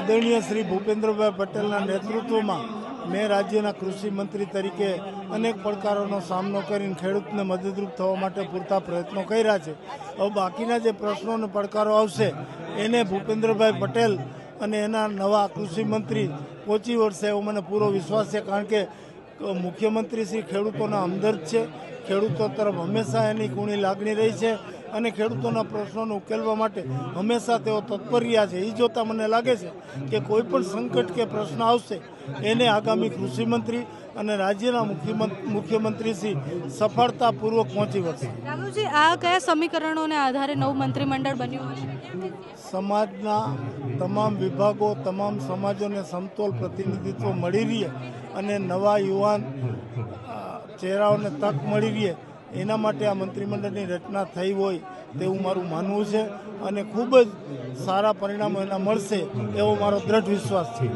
આદરણીય શ્રી ભૂપેન્દ્રભાઈ પટેલના નેતૃત્વમાં મેં રાજ્યના કૃષિ મંત્રી તરીકે અનેક પડકારોનો સામનો કરીને ખેડૂતને મદદરૂપ થવા માટે પૂરતા પ્રયત્નો કર્યા છે. હવે બાકીના જે પ્રશ્નો અને પડકારો આવશે, એને ભૂપેન્દ્રભાઈ પટેલ અને એના નવા કૃષિ મંત્રી પહોંચી વળશે એવો મને પૂરો વિશ્વાસ છે, કારણ કે મુખ્યમંત્રી શ્રી ખેડૂતોના હમદર્દ છે. ખેડૂતો તરફ હંમેશા એની ગુણી લાગણી રહી છે. અને ખેડૂતોના પ્રશ્નોને ઉકેલવા માટે હંમેશા તેઓ તત્પર રહ્યા છે. એ જોતાં મને લાગે છે કે કોઈ પણ સંકટ કે પ્રશ્ન આવશે એને આગામી કૃષિમંત્રી અને રાજ્યના મુખ્યમંત્રી શ્રી સફળતાપૂર્વક પહોંચી વળશે. રાઘવજી આ કયા સમીકરણોને આધારે નવું મંત્રીમંડળ બન્યું હશે? સમાજના તમામ વિભાગો તમામ સમાજોને સમતોલ પ્રતિનિધિત્વ મળી રહે અને નવા યુવાન ચહેરાઓને તક મળી રહે એના માટે આ મંત્રીમંડળની રચના થઈ હોય તેવું મારું માનવું છે અને ખૂબ જ સારા પરિણામો એના મળશે એવો મારો દ્રઢ વિશ્વાસ છે.